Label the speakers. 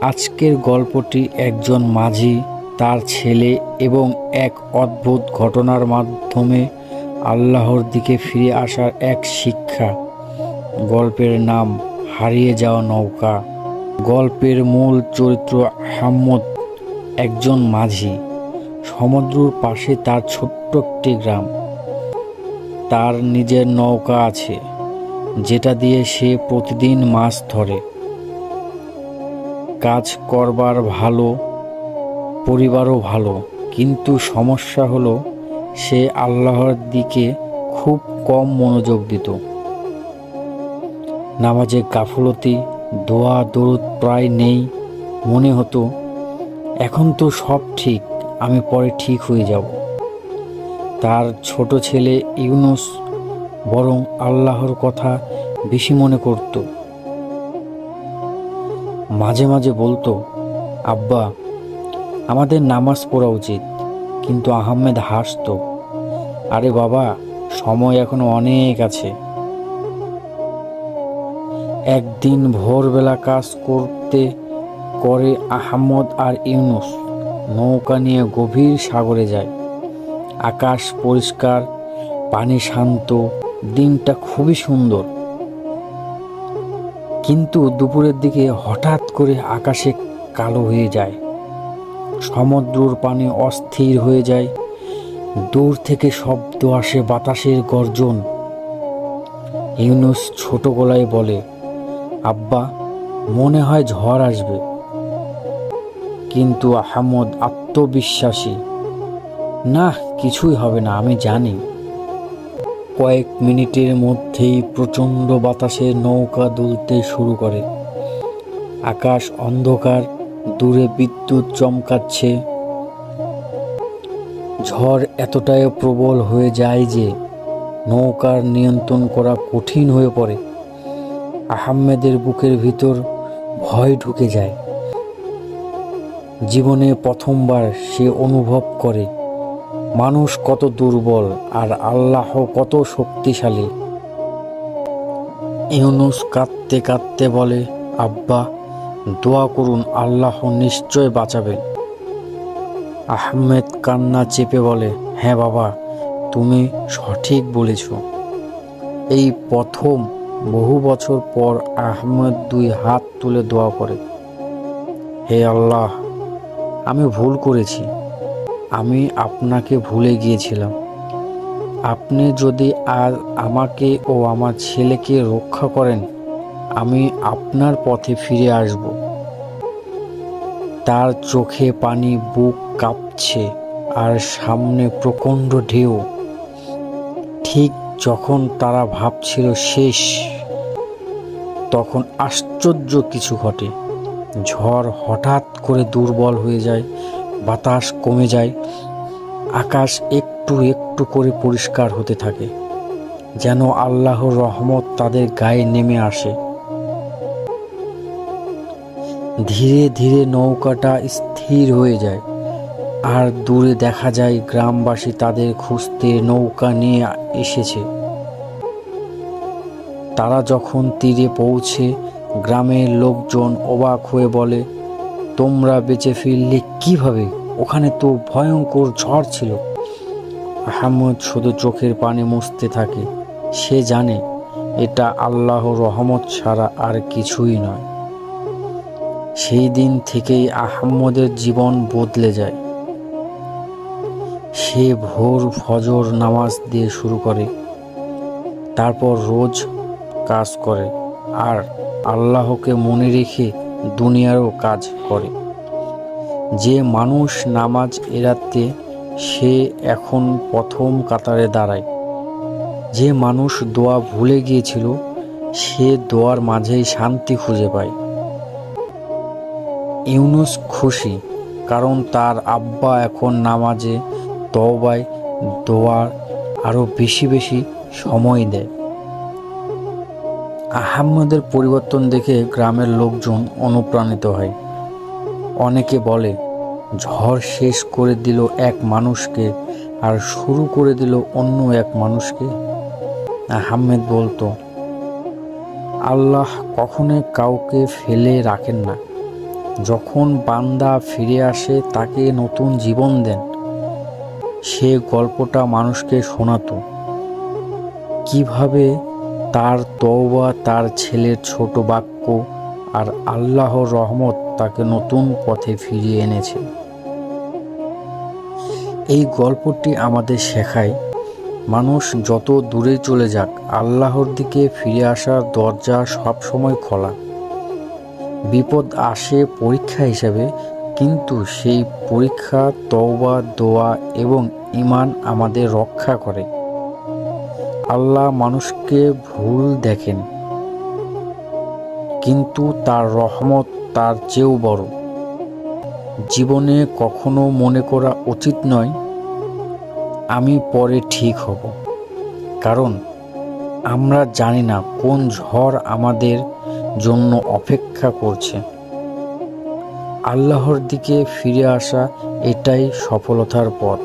Speaker 1: আজকের গল্পটি একজন মাঝি, তার ছেলে এবং এক অদ্ভুত ঘটনার মাধ্যমে আল্লাহর দিকে ফিরে আসার এক শিক্ষা। গল্পের নাম হারিয়ে যাওয়া নৌকা। গল্পের মূল চরিত্র আহম্মদ একজন মাঝি। সমুদ্রর পাশে তার ছোট্ট একটি গ্রাম। তার নিজের নৌকা আছে, যেটা দিয়ে সে প্রতিদিন মাছ ধরে। কাজ করবার ভালো, পরিবারও ভালো। কিন্তু সমস্যা হলো, সে আল্লাহর দিকে খুব কম মনোযোগ দিত। নামাজে গাফলতি, দোয়া, দরুদ প্রায় নেই মনে হতো, এখন তো সব ঠিক, আমি পরে ঠিক হয়ে যাব। তার ছোট ছেলে ইউনুস বরং আল্লাহর কথা বেশি মনে করত। মাঝে মাঝে বলতো, আব্বা, আমাদের নামাজ পড়া উচিত, কিন্তু আহমেদ হাসতো। আরে বাবা, সময় এখনও অনেক আছে। একদিন ভোরবেলা কাজ করতে করে আহমদ আর ইউনুস নৌকা নিয়ে গভীর সাগরে যায়। আকাশ পরিষ্কার, পানি শান্ত, দিনটা খুবই সুন্দর। কিন্তু দুপুরের দিকে হঠাৎ করে আকাশে কালো হয়ে যায়। সমুদ্রর পানি অস্থির হয়ে যায়। দূর থেকে শব্দ আসে বাতাসের গর্জন। ইউনুস ছোট গলায় বলে, আব্বা, মনে হয় ঝড় আসবে। কিন্তু আহমদ আত্মবিশ্বাসী। না কিছুই হবে না, আমি জানি। কয়েক মিনিটের মধ্যেই প্রচণ্ড বাতাসে নৌকা দুলতে শুরু করে। আকাশ অন্ধকার, দূরে বিদ্যুৎ চমকাচ্ছে। ঝড় এতটাই প্রবল হয়ে যায় যে নৌকার নিয়ন্ত্রণ করা কঠিন হয়ে পড়ে। আহমেদের বুকের ভিতর ভয় ঢুকে যায়। জীবনে প্রথমবার সে অনুভব করে। মানুষ কত দুর্বল আর আল্লাহ কত শক্তিশালী। ইউনুস কাঁদতে কাঁদতে বলে, আব্বা, দোয়া করুন, আল্লাহ নিশ্চয় বাঁচাবেন। আহমেদ কান্না চেপে বলে হ্যাঁ বাবা, তুমি সঠিক বলেছ। এই প্রথম বহু বছর পর আহমেদ দুই হাত তুলে দোয়া করে, হে আল্লাহ, আমি ভুল করেছি। আমি আপনাকে ভুলে গিয়েছিলাম। আপনি যদি আজ আমাকে ও আমার ছেলেকে রক্ষা করেন, আমি আপনার পথে ফিরে আসব। তার চোখে পানি বুক কাঁপছে আর সামনে প্রচণ্ড ঢেউ। ঠিক যখন তারা ভাবছিল শেষ, তখন আশ্চর্য কিছু ঘটে। ঝড় হঠাৎ করে দুর্বল হয়ে যায় বাতাস কমে যায়। আকাশ একটু একটু করে পরিষ্কার হতে থাকে, যেন আল্লাহর রহমত তাদের গায়ে নেমে আসে। ধীরে ধীরে নৌকাটা স্থির হয়ে যায়, আর দূরে দেখা যায় গ্রামবাসী তাদের খুঁজতে নৌকা নিয়ে এসেছে। তারা যখন তীরে পৌঁছে, গ্রামের লোকজন অবাক হয়ে বলে তোমরা বেঁচে ফিরলে কীভাবে? ওখানে তো ভয়ঙ্কর ঝড় ছিল। আহমদ শুধু চোখের পানে মুছতে থাকে। সে জানে এটা আল্লাহ রহমত ছাড়া আর কিছুই নয়। সেই দিন থেকেই আহম্মদের জীবন বদলে যায়। সে ভোর ফজর নামাজ দিয়ে শুরু করে। তারপর রোজ কাজ করে। আর আল্লাহকে মনে রেখে দুনিয়ারও কাজ করে। যে মানুষ নামাজ এড়াতে, সে এখন প্রথম কাতারে দাঁড়ায়। যে মানুষ দোয়া ভুলে গিয়েছিল, সে দোয়ার মাঝেই শান্তি খুঁজে পায়। ইউনুস খুশি, কারণ তার আব্বা এখন নামাজে তবায় দোয়ার আরও বেশি বেশি সময় দেয়। আহম্মদের পরিবর্তন দেখে গ্রামের লোকজন অনুপ্রাণিত হয়। অনেকে বলে, ঝড় শেষ করে দিল এক মানুষকে আর শুরু করে দিল অন্য এক মানুষকে? আহমেদ বলতো, আল্লাহ কখনোই কাউকে ফেলে রাখেন না। যখন বান্দা ফিরে আসে, তাকে নতুন জীবন দেন। সে গল্পটা মানুষকে শোনাতো। কীভাবে তার তওবা, তার ছেলের ছোট বাক্য আর আল্লাহর রহমত তাকে নতুন পথে ফিরিয়ে এনেছে। এই গল্পটি আমাদের শেখায়, মানুষ যত দূরে চলে যাক, আল্লাহর দিকে ফিরে আসার দরজা সবসময় খোলা। বিপদ আসে পরীক্ষা হিসেবে, কিন্তু সেই পরীক্ষা, তওবা, দোয়া এবং ইমান আমাদের রক্ষা করে। আল্লাহ মানুষকে ভুল দেখেন, কিন্তু তার রহমত তার চেয়েও বড়। জীবনে কখনো মনে করা উচিত নয়, আমি পরে ঠিক হব। কারণ আমরা জানি না কোন ঝড় আমাদের জন্য অপেক্ষা করছে। আল্লাহর দিকে ফিরে আসা এটাই সফলতার পথ।